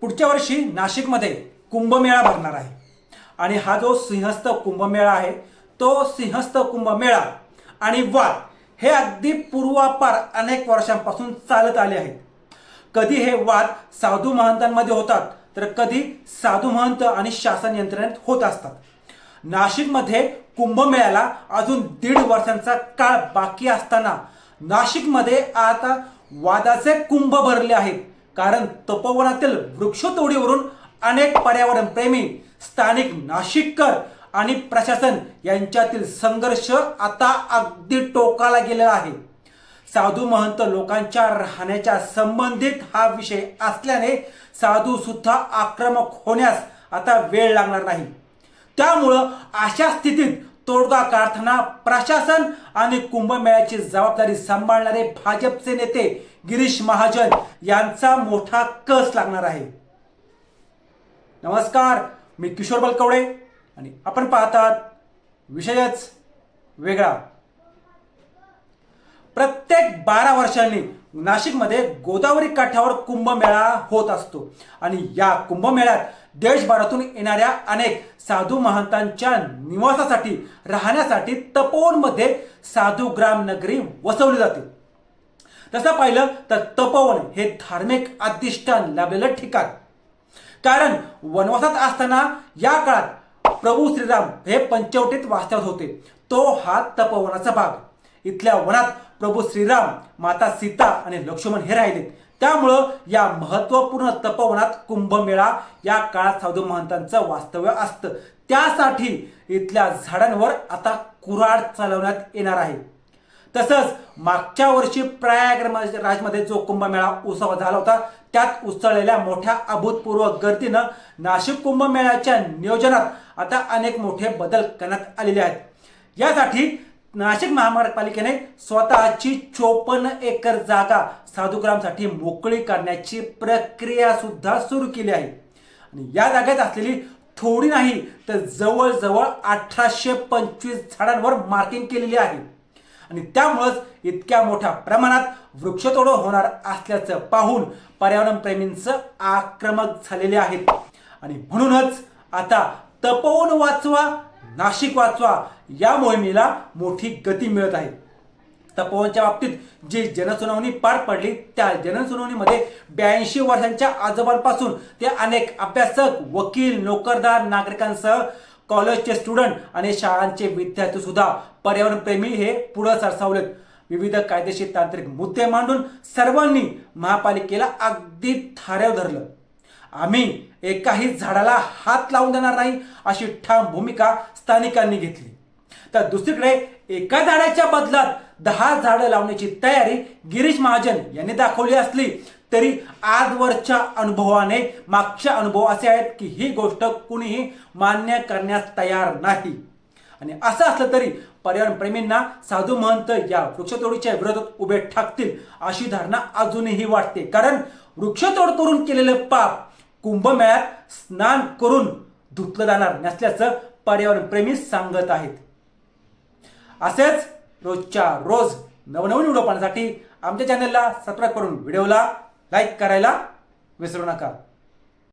पुढच्या वर्षी नाशिकमध्ये कुंभमेळा भरणार आहे. आणि हा जो सिंहस्थ कुंभमेळा आहे तो सिंहस्थ कुंभमेळा आणि वाद हे अगदी पूर्वापार अनेक वर्षांपासून चालत आले आहेत. कधी हे वाद साधू महंतांमध्ये होतात तर कधी साधू महंत आणि शासन यंत्रणेत होत असतात. नाशिकमध्ये कुंभमेळ्याला अजून दीड वर्षांचा काळ बाकी असताना नाशिकमध्ये आता वादाचे कुंभ भरले आहेत. कारण तपोवनातील वृक्षतोडीवरून अनेक पर्यावरण प्रेमी स्थानिक नाशिककर आणि प्रशासन यांच्यातील संघर्ष आता अगदी टोकाला गेलेला आहे. साधू महंत लोकांच्या राहण्याच्या संबंधित हा विषय असल्याने साधू सुद्धा आक्रमक होण्यास आता वेळ लागणार नाही. त्यामुळं अशा स्थितीत तोडगा काढताना प्रशासन आणि कुंभमेळ्याची जबाबदारी सांभाळणारे भाजपचे नेते गिरीश महाजन यांचा मोठा कस लागणार आहे. नमस्कार मी किशोर बलकवडे आणि आपण पाहतात विषयच वेगळा. प्रत्येक बारा वर्षांनी नाशिकमध्ये गोदावरी काठावर कुंभमेळा होत असतो. आणि या कुंभमेळ्यात देशभरातून येणाऱ्या अनेक साधू महंतांच्या निवासासाठी राहण्यासाठी तपोवनमध्ये साधू ग्राम नगरी वसवली जाते. तसं पाहिलं तर तपोवन हे धार्मिक अधिष्ठान लाभलेलं ठिकाण. कारण वनवासात असताना या काळात प्रभू श्रीराम हे पंचवटीत वास्तव्यात होते. तो हा तपोवनाचा भाग. इथल्या वनात प्रभू श्रीराम माता सीता आणि लक्ष्मण हे राहिले. त्यामुळं या महत्त्वपूर्ण तपोवनात कुंभमेळा या काळात साधू महंतांचं वास्तव्य असतं. त्यासाठी इथल्या झाडांवर आता कुऱ्हाड चालवण्यात येणार आहे. तसंच मागच्या वर्षी प्रयागराजमध्ये जो कुंभमेळा उत्सव झाला होता त्यात उसळलेल्या मोठ्या अभूतपूर्व गर्दीनं नाशिक कुंभमेळ्याच्या नियोजनात आता अनेक मोठे बदल करण्यात आलेले आहेत. यासाठी नाशिक महानगरपालिकेने स्वतःची चोपन्न एकर जागा साधुग्रामसाठी मोकळी करण्याची प्रक्रिया सुद्धा सुरू केली आहे. आणि या जागेत असलेली थोडी नाही तर जवळजवळ अठराशे पंचवीस झाडांवर मार्किंग केलेली आहे. आणि त्यामुळंच इतक्या मोठ्या प्रमाणात वृक्षतोड होणार असल्याचं पाहून पर्यावरण प्रेमींचं आक्रमक झालेले आहेत. आणि म्हणूनच आता तपोवन वाचवा नाशिक वाचवा. या मोहिमेला मोठी गती मिळत आहे. तपोवनच्या बाबतीत जी जनसुनावणी पार पडली त्या जनसुनावणीमध्ये ब्याऐंशी वर्षांच्या आजोबांपासून ते अनेक अभ्यासक वकील नोकरदार नागरिकांसह कॉलेजचे स्टुडंट आणि शाळांचे विद्यार्थी सुद्धा पर्यावरणप्रेमी हे पुढे सरसावलेत. विविध कायदेशीर तांत्रिक मुद्दे मांडून सर्वांनी महापालिकेला अगदी थाऱ्यावर धरलं. आम्ही एकाही झाडाला हात लावून देणार नाही अशी ठाम भूमिका स्थानिकांनी घेतली. तर दुसरीकडे एका झाडाच्या बदलात दहा झाडं लावण्याची तयारी गिरीश महाजन यांनी दाखवली असली तरी आजवरच्या अनुभवाने मागच्या अनुभव असे आहेत की ही गोष्ट कुणीही मान्य करण्यास तयार नाही. आणि असं असलं तरी पर्यावरण प्रेमींना साधू महंत या वृक्षतोडीच्या विरोधात उभे ठाकतील अशी धारणा अजूनही वाटते. कारण वृक्षतोड करून केलेलं पाप कुंभमेळ्यात स्नान करून धुतलं जाणार नसल्याचं पर्यावरण प्रेमी सांगत आहेत. असेच रोजच्या रोज नवनवीन व्हिडिओ पाहण्यासाठी आमच्या चॅनलला सबस्क्राईब करून व्हिडिओला लाईक करायला विसरू नका.